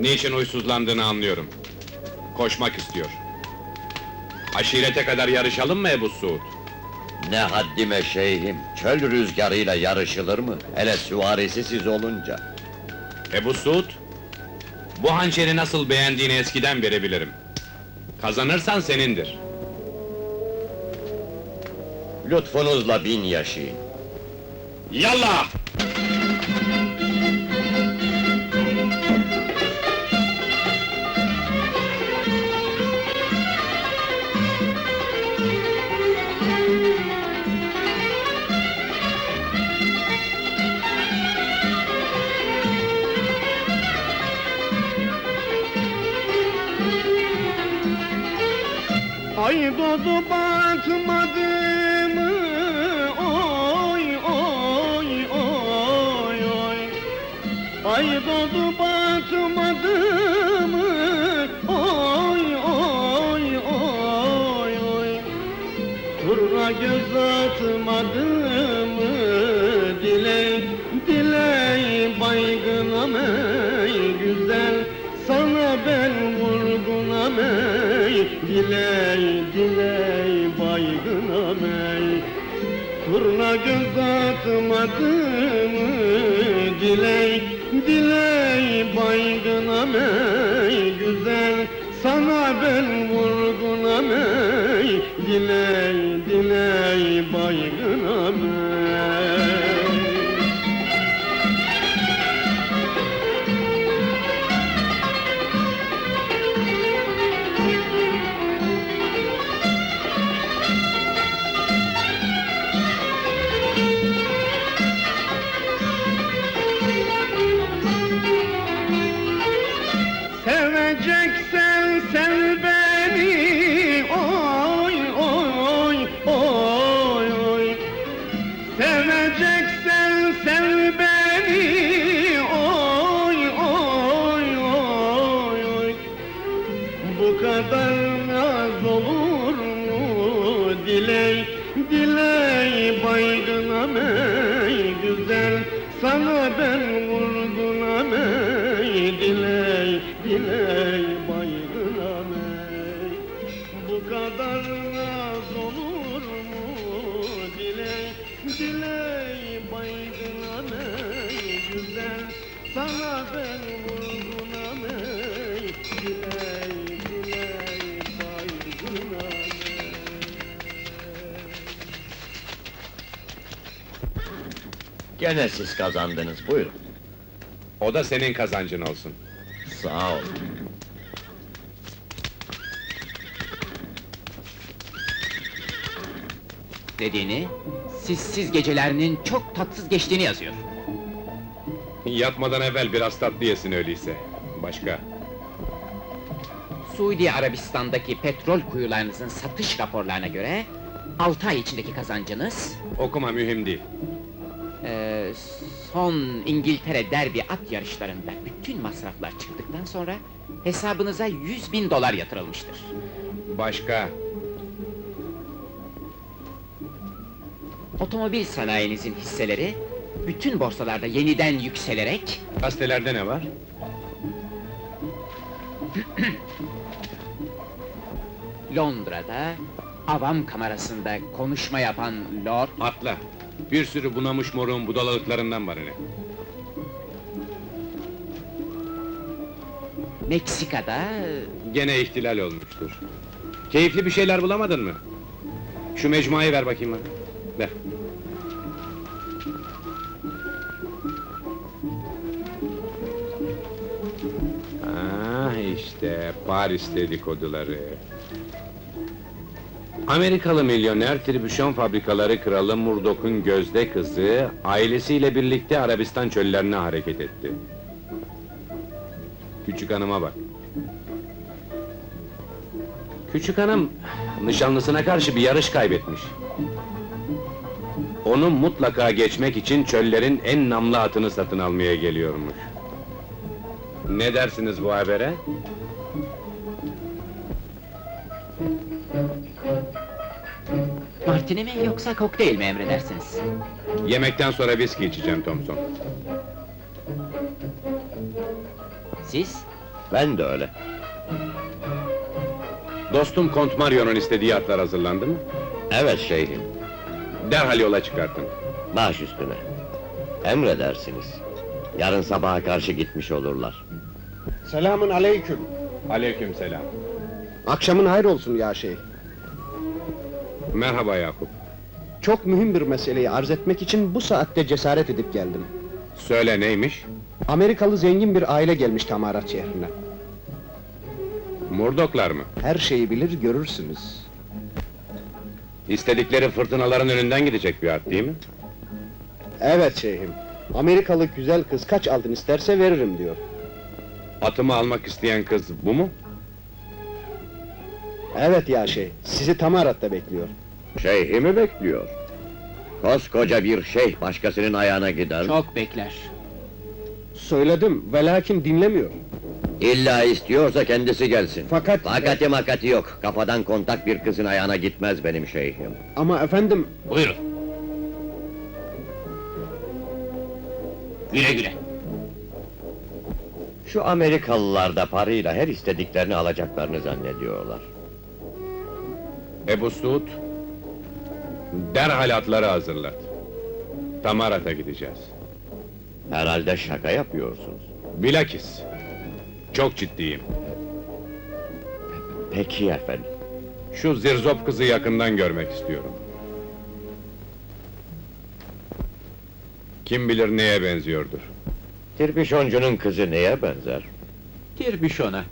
Niçin huysuzlandığını anlıyorum. Koşmak istiyor. Aşirete kadar yarışalım mı Ebu Suud? Ne haddime şeyhim, çöl rüzgarıyla yarışılır mı? Hele süvarisi siz olunca. Ebu Suud, bu hançeri nasıl beğendiğini eskiden beri bilirim. Kazanırsan senindir. Lütfunuzla bin yaşayın. Yallah! Ay doğdu batmadı mı? Oy oy oy oy. Ay Diley diley baygınam ey Turna göz atmadı mı Diley diley baygınam ey Güzel sana ben vurgunam ey Diley diley diley diley baygınam ey güzel. Sana ben vurgunam ey diley diley baygınam ey Bu kadar naz olur mu? Diley diley baygınam ey güzel. Sana ben vurgunam Gene siz kazandınız, buyurun. O da senin kazancın olsun. Sağ ol. dediğini, sizsiz gecelerinin çok tatsız geçtiğini yazıyor. Yatmadan evvel biraz tatlı yesin öyleyse. Başka? Suudi Arabistan'daki petrol kuyularınızın satış raporlarına göre... ...altı ay içindeki kazancınız... Okuma mühim değil. ...son İngiltere derbi at yarışlarında bütün masraflar çıktıktan sonra... ...hesabınıza 100 bin dolar yatırılmıştır. Başka? Otomobil sanayinizin hisseleri... ...bütün borsalarda yeniden yükselerek... Gazetelerde ne var? Londra'da... ...avam kamerasında konuşma yapan Lord... Atla. Bir sürü bunamış morun budalalıklarından var hele. Meksika'da... Gene ihtilal olmuştur. Keyifli bir şeyler bulamadın mı? Şu mecmuayı ver bakayım bana. Ver. Ah işte Paris dedikoduları. Amerikalı milyoner tribüşon fabrikaları kralı Murdoch'un gözde kızı ailesiyle birlikte Arabistan çöllerine hareket etti. Küçük hanıma bak. Küçük hanım nişanlısına karşı bir yarış kaybetmiş. Onu mutlaka geçmek için çöllerin en namlı atını satın almaya geliyormuş. Ne dersiniz bu habere? Martini mi yoksa kokteyl mi emredersiniz? Yemekten sonra viski içeceğim Thompson. Siz? Ben de öyle. Dostum Kont Mario'nun istediği atlar hazırlandı mı? Evet şeyhim, Derhal yola çıkartın. baş üstüne. Emredersiniz. Yarın sabaha karşı gitmiş olurlar. Selamun aleyküm. Aleykümselam. Akşamın hayır olsun ya şey. Merhaba Yakup. Çok mühim bir meseleyi arz etmek için bu saatte cesaret edip geldim. Söyle neymiş? Amerikalı zengin bir aile gelmiş Tamarat şehrine. Murdoklar mı? Her şeyi bilir görürsünüz. İstedikleri fırtınaların önünden gidecek bir at değil mi? Evet şeyhim. Amerikalı güzel kız kaç altın isterse veririm diyor. Atımı almak isteyen kız bu mu? Evet ya şey, sizi Tamarat'ta bekliyor. Şeyhimi bekliyor. Koskoca bir şeyh başkasının ayağına gider. mi? Çok bekler. Söyledim, ve lakin dinlemiyor. İlla istiyorsa kendisi gelsin. Fakat... Fakati makati yok. Kafadan kontak bir kızın ayağına gitmez benim şeyhim. Ama efendim, Buyurun. Güle güle. Şu Amerikalılar da parayla her istediklerini alacaklarını zannediyorlar. Ebu Suud, derhal atları hazırlat. Tamarat'a gideceğiz. Herhalde şaka yapıyorsunuz. Bilakis. Çok ciddiyim. Peki efendim. Şu zirzop kızı yakından görmek istiyorum. Kim bilir neye benziyordur. Tirpişoncunun kızı neye benzer? Tirbüşona.